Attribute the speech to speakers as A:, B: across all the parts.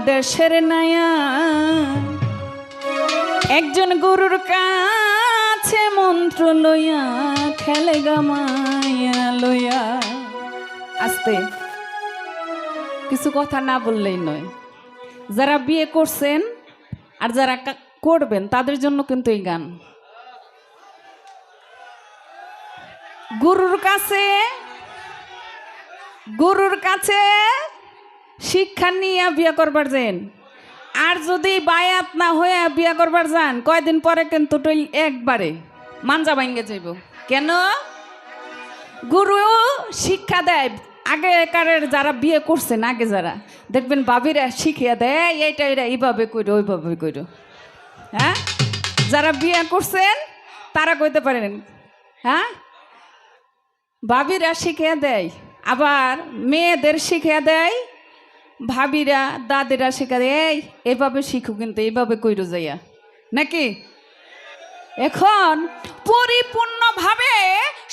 A: দেশের নায়া। একজন গুরুর কাছে মন্ত্র লইয়া খেলে গামায়া লইয়া। আস্তে। কিছু কথা না বললেই নয়। যারা বিয়ে করছেন আর যারা করবেন, তাদের জন্য কিন্তু এই গান। গুরুর কাছে গুরুর কাছে শিক্ষা নিয়ে বিয়ে করবার যান আর যদি বায়াত না হয়ে বিয়ে করবার যান কয়দিন পরে কিন্তু একবারে মানজা ভাঙ্গে যাইব। কেন? গুরু শিক্ষা দেয়। আগেকারের যারা বিয়ে করছেন আগে যারা দেখবেন বাবিরা শিখিয়ে দেয় "এই, এইটা এটা এইভাবে কইরো ওইভাবে কইরো। হ্যাঁ? যারা বিয়ে করছেন তারা কইতে পারেন। হ্যাঁ? ভাবিরা শিখিয়ে দেয় আবার মেয়েদের শিখিয়ে দেয় ভাবিরা, দাদিরা শিখা দেয় এই এইভাবে শিখো কিন্তু এইভাবে কইরো যাইয়া। নাকি? এখন পরিপূর্ণভাবে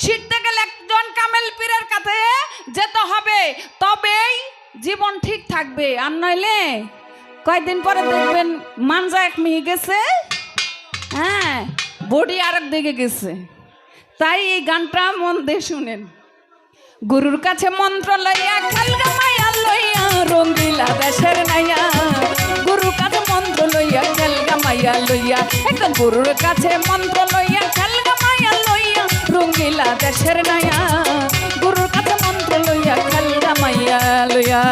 A: শিখতে গেলে একজন কামেল পীরের কাছে যেতে হবে, তবেই জীবন ঠিক থাকবে। আর নইলে কয়েকদিন পরে দেখবেন মানজা এক মিহি গেছে হ্যাঁ বডি আরেক দিকে গেছে। তাই এই গানটা মন দিয়ে শুনেন। গুরুর কাছে মন্ত্র লইয়া খালগা মায়া লইয়া রঙ্গিলা দেশের নাইয়া। গুরু কাজ মন্ত্র লইয়া, খেলগা মাইয়া লইয়া। একদম গুরুর কাছে মন্ত্র লইয়া, খেলগা মাইয়া লইয়া, রঙ্গিলা দেশের নাইয়া। গুরুর কাছে মন্ত্র লইয়া, খেলগা মাইয়া লইয়া।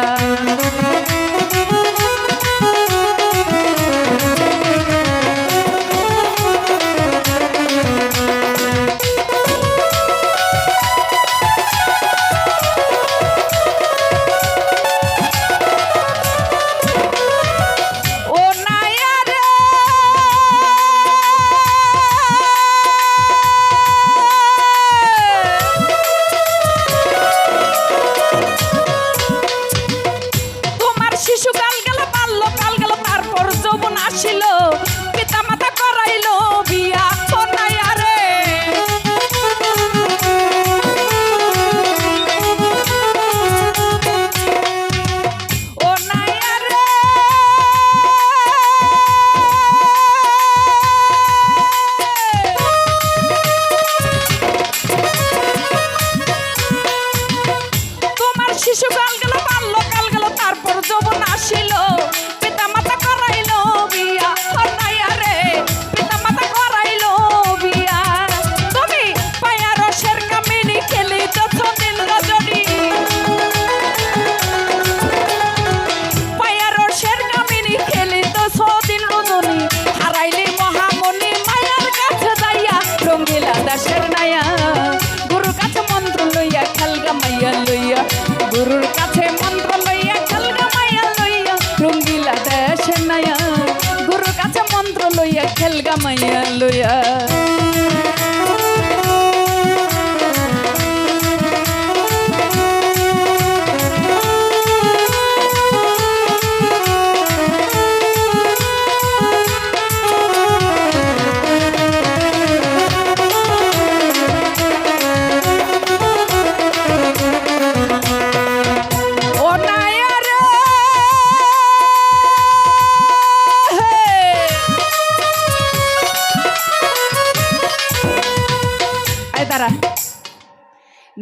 A: খেলগা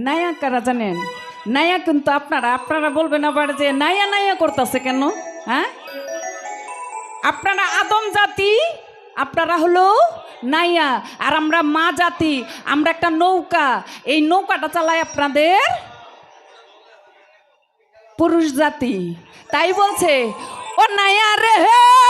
A: নায়া কারা জানেন? নায়া কিন্তু আপনারা আপনারা বলবেন আবার যে নায়া নায়া করতেছে কেন? হ্যাঁ? আপনারা আদম জাতি, আপনারা হলো নাইয়া আর আমরা মা জাতি, আমরা একটা নৌকা। এই নৌকাটা চালায় আপনাদের পুরুষ জাতি। তাই বলছে, ও নাইয়া রে হে!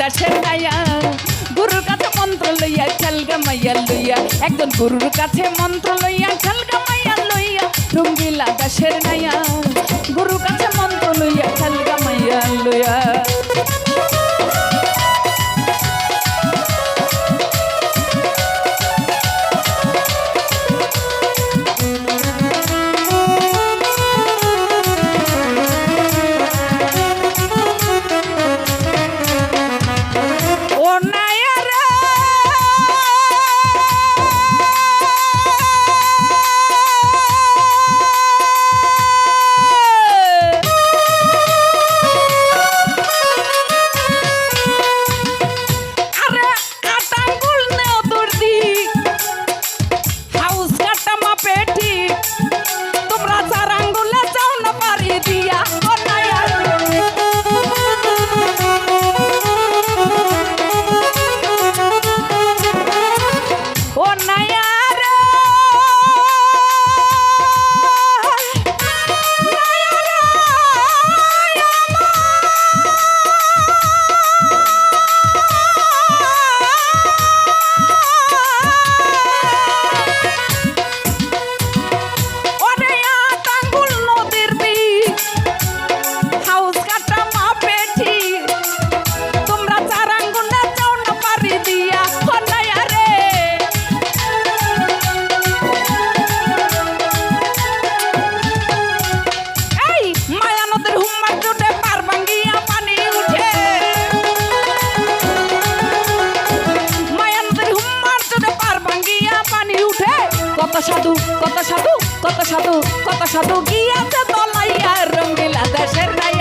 A: দাসেরায়া গুরুর কাছে মন্ত্র লইয়া খেলগা মাইয়া লইয়া। একজন গুরুর কাছে মন্ত্র লইয়া খেলগা মাইয়া লইয়া রঙ্গিলা দাসের নাইয়া গুরুর কাছে মন্ত্র লইয়া খেলগা মাইয়া লইয়া। কত শত কত শত গিয়াছে তলাইয়া রঙ্গিলা দেশের নাই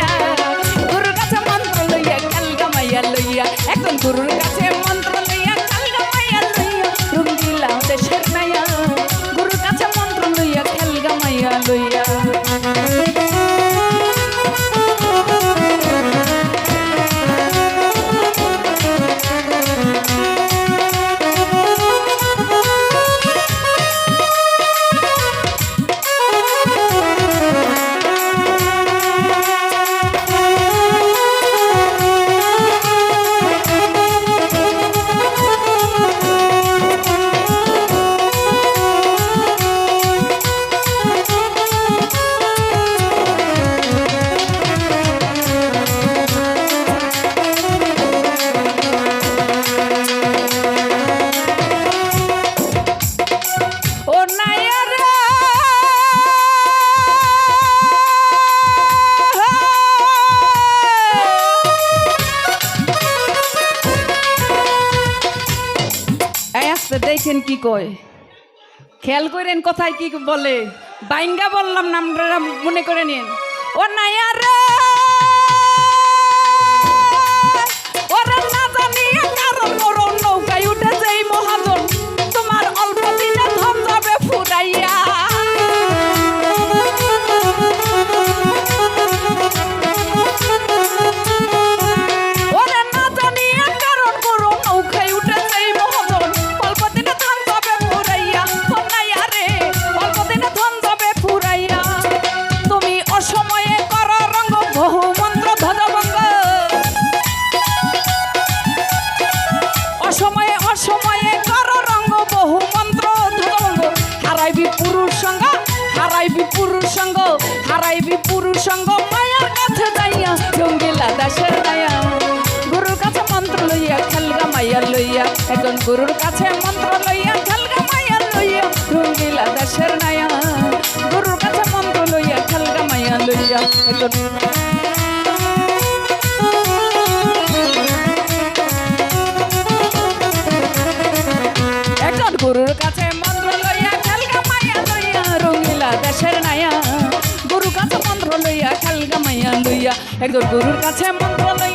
A: দেখছেন কি কয়? খেয়াল করেন কথায় কি বলে? বাইঙ্গা বললাম নাম মনে করে নিন। ও নাই আর সঙ্গ মায়া কাছে যাইয়া জঙ্গিলা দাসের দায়া। গুরুর কাছে মন্ত্র লইয়া, খেলগা মাইয়া লইয়া। একজন গুরুর কাছে মন্ত্র লইয়া, খেলগা মাইয়া লইয়া, রঙ্গিলা দাসের নায়া গুরুর কাছে মন্ত্র লইয়া, খেলগা মাইয়া লইয়া, একজন একদম গুরুর কাছে মন্ত্র